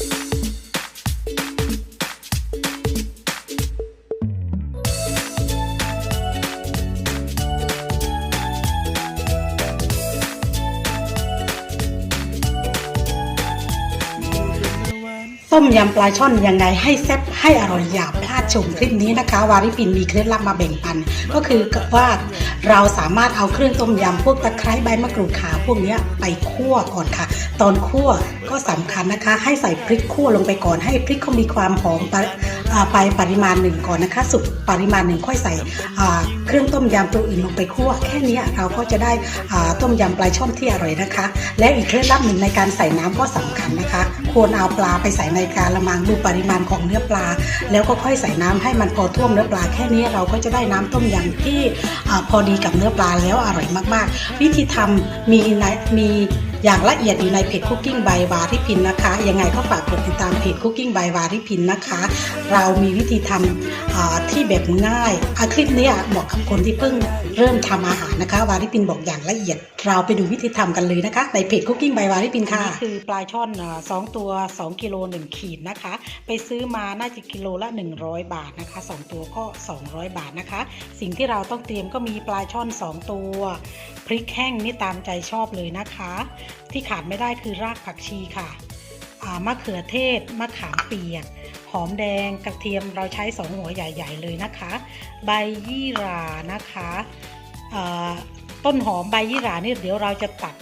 you ต้มยำปลาช่อนยังไงให้แซ่บให้อร่อยอย่าพลาดชมคลิปนี้นะคะ วาริปินมีเคล็ดลับมาแบ่งปัน ก็คือว่าเราสามารถเอาเครื่องต้มยำพวกตะไคร้ใบมะกรูดขาพวกนี้ไปคั่วก่อนค่ะ ตอนคั่วก็สำคัญนะคะ ให้ใส่พริกคั่วลงไปก่อนให้พริกเขามีความหอม ไปปริมาณหนึ่งก่อนนะคะ สุกปริมาณหนึ่งค่อยใส่เครื่องต้มยำตัวอื่นลงไปคั่วแค่นี้เราก็จะได้ต้มยำปลาช่อนที่อร่อยนะคะ และอีกเคล็ดลับหนึ่งในการใส่น้ำก็สำคัญนะคะ ควรเอาปลาไปใส่ในกาละมังดูปริมาณของเนื้อปลา แล้วก็ค่อยใส่น้ำให้มันพอท่วมเนื้อปลาแค่นี้เราก็จะได้น้ำต้มยำที่อพอดีกับเนื้อปลาแล้วอร่อยมากๆ วิธีทำมีในมี อย่างละเอียดอยู่ในเพจ Cooking by วาริพินนะคะ ยังไงก็ฝากกดติดตามเพจ Cooking by วาริพินนะคะ เรามีวิธีทำที่แบบง่ายอาคลิปนี้เหมาะกับคนที่เพิ่งเริ่มทำอาหารนะคะ วาริพินบอกอย่างละเอียด เราไปดูวิธีทำกันเลยนะคะ ในเพจ Cooking by วาริพินค่ะคือปลาช่อนสองตัว 2กิโล1ขีดนะคะ ไปซื้อมาน่าจะกิโลละ 100 บาทนะคะ 2 ตัวก็ 200 บาทนะคะ สิ่งที่เราต้องเตรียมก็มีปลาช่อน 2 ตัว พริกแห้งนี่ตามใจชอบเลยนะคะที่ขาดไม่ได้คือรากผักชีค่ะมะเขือเทศมะขามเปียก หอมแดงกระเทียมเราใช้2หัวใหญ่ ๆ เลยนะคะ ใบยี่หรานะคะต้นหอมใบยี่หรานี่เดี๋ยวเราจะตัด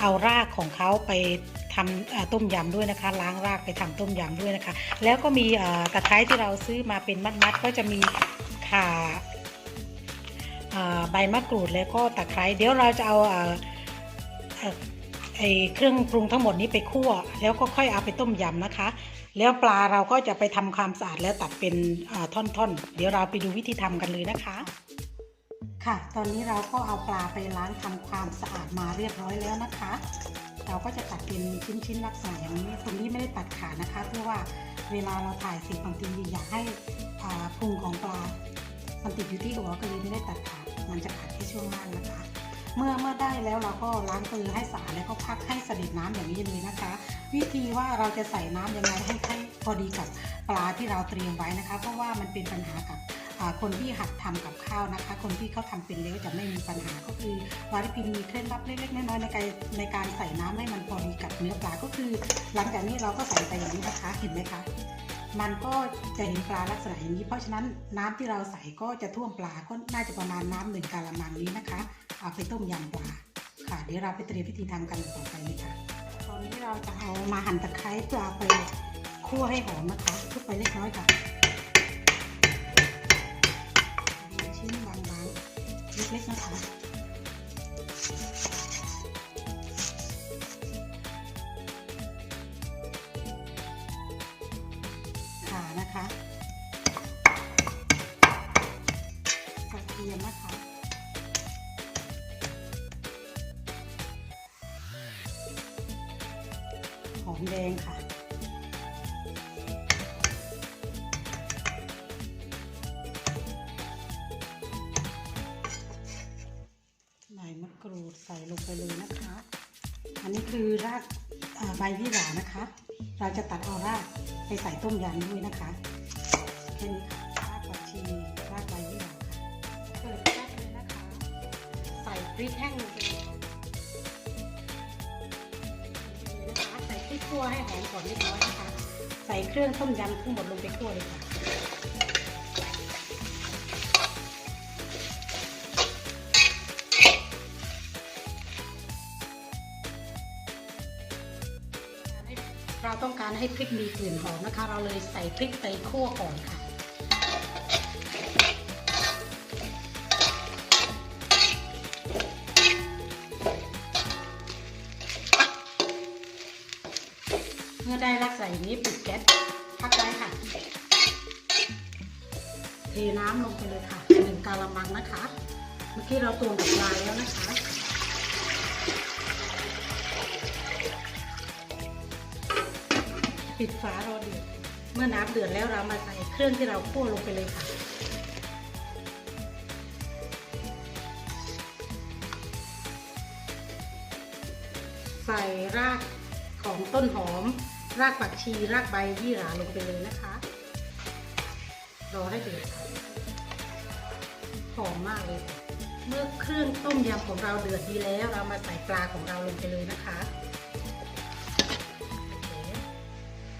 เอารากของเขาไปทำต้มยำด้วยนะคะ ล้างรากไปทำต้มยำด้วยนะคะ แล้วก็มีตะไคร้ที่เราซื้อมาเป็นมัดๆก็จะมีข่าอ่าใบมะกรูดแล้วก็ตะไคร้เดี๋ยวเราจะเอา ไอเครื่องปรุงทั้งหมดนี้ไปคั่ว แล้วก็ค่อยเอาไปต้มยำนะคะ แล้วปลาเราก็จะไปทำความสะอาดแล้วตัดเป็นท่อนๆ เดี๋ยวเราไปดูวิธีทำกันเลยนะคะ ค่ะ ตอนนี้เราก็เอาปลาไปล้างทำความสะอาดมาเรียบร้อยแล้วนะคะ เราก็จะตัดเป็นชิ้นๆลักษณะอย่างนี้ตรงนี้ไม่ได้ตัดขานะคะเพื่อว่าเวลาเราถ่ายสิ่งบางทีอยากให้พุงของปลามันติดอยู่ที่หัวก็เลยไม่ได้ตัดขาดมันจะขาดแค่ช่วงล่างนะคะ เมื่อเมื่อได้แล้วเราก็ล้างเกลือให้สะอาดแล้วก็พักให้เสด็จน้ำอย่างนี้เลยนะคะ วิธีว่าเราจะใส่น้ำยังไงให้ให้พอดีกับปลาที่เราเตรียมไว้นะคะ เพราะว่ามันเป็นปัญหากับคนที่หัดทำกับข้าวนะคะ คนที่เขาทำเป็นแล้วจะไม่มีปัญหาก็คือวาริพินมีเคล็ดลับเล็กๆน้อยๆในการในการใส่น้ำให้มันพอดีกับเนื้อปลาก็คือ หลังจากนี้เราก็ใส่ไปอย่างนี้นะคะเห็นไหมคะ มันก็จะเห็นปลาลักษณะอย่างนี้ เพราะฉะนั้นน้ำที่เราใส่ก็จะท่วมปลาก็น่าจะประมาณน้ำหนึ่งกะละมังนี้นะคะ เอาไปต้มยำปลาค่ะ เดี๋ยวเราไปเตรียมพิธีทำกันต่อไปเลยค่ะ ตอนนี้เราจะเอามาหั่นตะไคร้ปลาไปคั่วให้หอมนะคะทุบไปเล็กน้อยค่ะชิ้นบางๆเล็กๆนะคะ เยมนะคะ หอมแดงค่ะ ใบมะกรูดใส่ลงไปเลยนะคะ อันนี้คือรากใบยี่หร่านะคะ เราจะตัดเอารากไปใส่ต้มยำด้วยนะคะ แค่นี้ค่ะ พริกแห้งลงไปนะคะใส่พริกคั่วให้หอมก่อนเล็กน้อยนะคะ ใส่เครื่องต้มยำทั้งหมดลงไปคั่วเลยค่ะเราต้องการให้พริกมีกลิ่นหอมนะคะ เราเลยใส่พริกไปคั่วก่อนค่ะ อได้ลักษณะอย่างนี้ปิดแก๊สพักไว้ค่ะ เทน้ำลงไปเลยค่ะหนึ่งกาละมังนะคะ เมื่อกี้เราตวงกับปลาแล้วนะคะปิดฝารอเดือด เมื่อน้ำเดือดแล้วเรามาใส่เครื่องที่เราคั่วลงไปเลยค่ะ ใส่รากของต้นหอม รากผักชีรากใบยี่หร่าลงไปเลยนะคะ รอให้เดือดหอมมากเลย เมื่อเครื่องต้มยำของเราเดือดดีแล้ว เรามาใส่ปลาของเราลงไปเลยนะคะ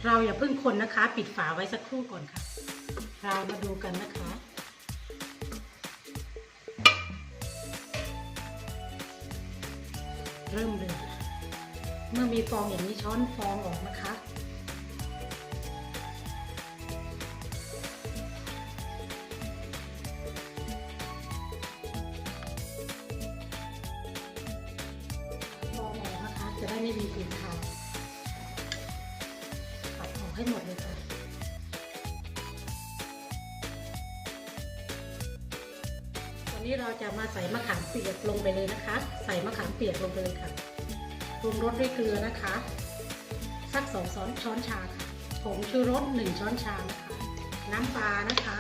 เราอย่าเพิ่งคนนะคะ ปิดฝาไว้สักครู่ก่อนค่ะ เรามาดูกันนะคะเริ่มเดือด เมื่อมีฟองอย่างนี้ช้อนฟองออกนะคะ จะได้ไม่มีกลิ่นคาวปัดออกให้หมดเลยค่ะตอนนี้เราจะมาใส่มะขามเปียกลงไปเลยนะคะ ใส่มะขามเปียกลงไปเลยค่ะปรุงรสด้วยเกลือนะคะ สักสองช้อนช้อนชาค่ะผงชูรสหนึ่งช้อนชานะคะน้ำปลานะคะ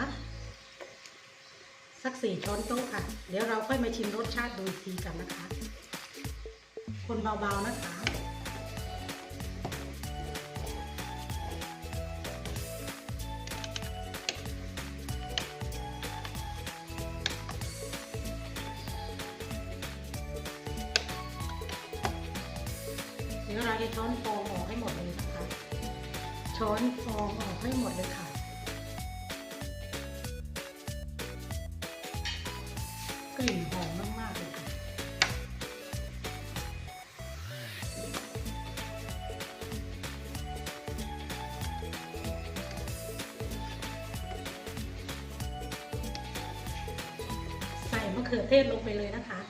สักสี่ช้อนโต๊ะค่ะ เดี๋ยวเราค่อยมาชิมรสชาติดูอีกทีกันนะคะ คนเบาๆนะคะเดี๋ยวเราจะช้อนฟองออกให้หมดเลยนะคะ ช้อนฟองออกให้หมดเลยค่ะ กลิ่นหอมมาก ขือเทศลงไปเลยนะคะ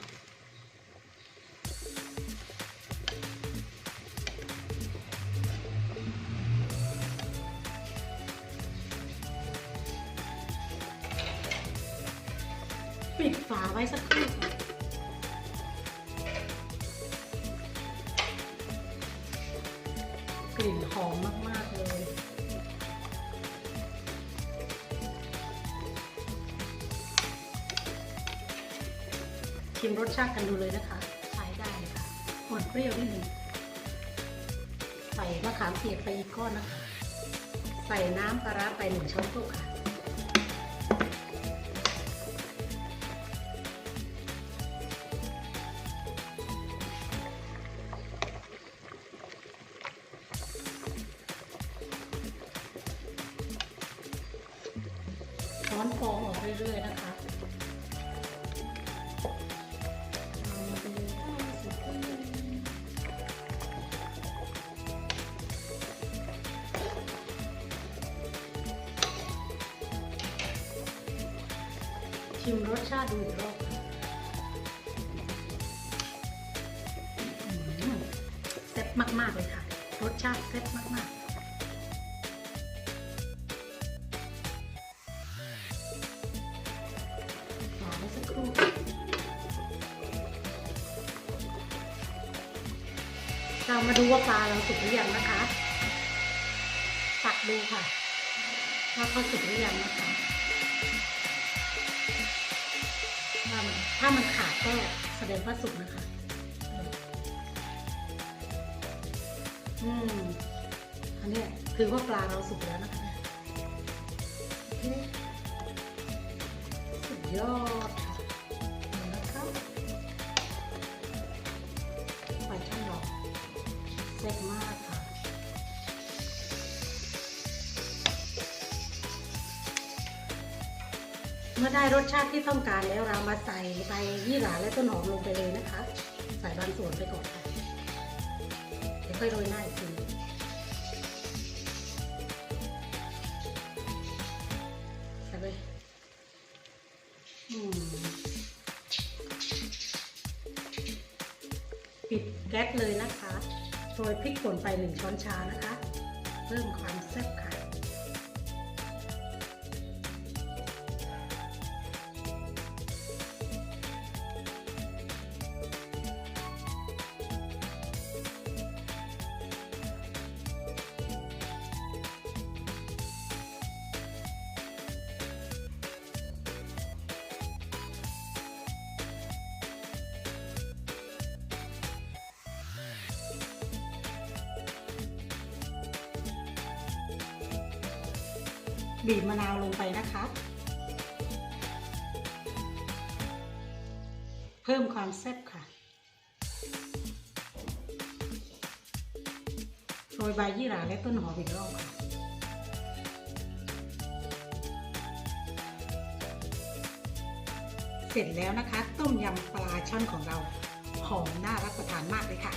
ปิดฝาไว้สักครู่ ชิมรสชาติกันดูเลยนะคะใช้ได้เลยค่ะหมดเปรี้ยวนิดนึงใส่มะขามเปียกไปอีกก้อนนะคะ ใส่น้ำปลาร้าไปหนึ่งช้อนโต๊ะค่ะ ช้อนฟองออกเรื่อยๆนะคะ ชิมรสชาติดูอีกรอบค่ะอืมแซ่บมาก ๆ เลยค่ะ รสชาติแซ่บมากๆฝาไว้สักครู่เรามาดูว่าปลาเราสุกหรือยังนะคะ ตักดูค่ะ ว่าเขาสุกหรือยังนะคะ ถ้ามันถ้ามันขาดก็แสดงว่าสุกนะคะ อืมอันนี้คือว่าปลาเราสุกแล้วนะคะโอเคสุดยอดค่ะนนะครับไปช่างดอกเซ็ตมาก อได้รสชาติที่ต้องการแล้วเรามาใส่ใบยี่หร่าและต้นหอมลงไปเลยนะคะ ใส่บางส่วนไปก่อนค่ะเดี๋ยวค่อยโรยหน้าอีกทีใส่เลยปิดแก๊สเลยนะคะโรยพริกป่นไปหนึ่งช้อนชานะคะ เพิ่มความแซ่บค่ะ บีบมะนาวลงไปนะคะ เพิ่มความแซ่บค่ะโรยใบยี่หร่าและต้นหอมอีกรอบค่ะเสร็จแล้วนะคะ ต้มยำปลาช่อนของเราหอมน่ารับประทานมากเลยค่ะ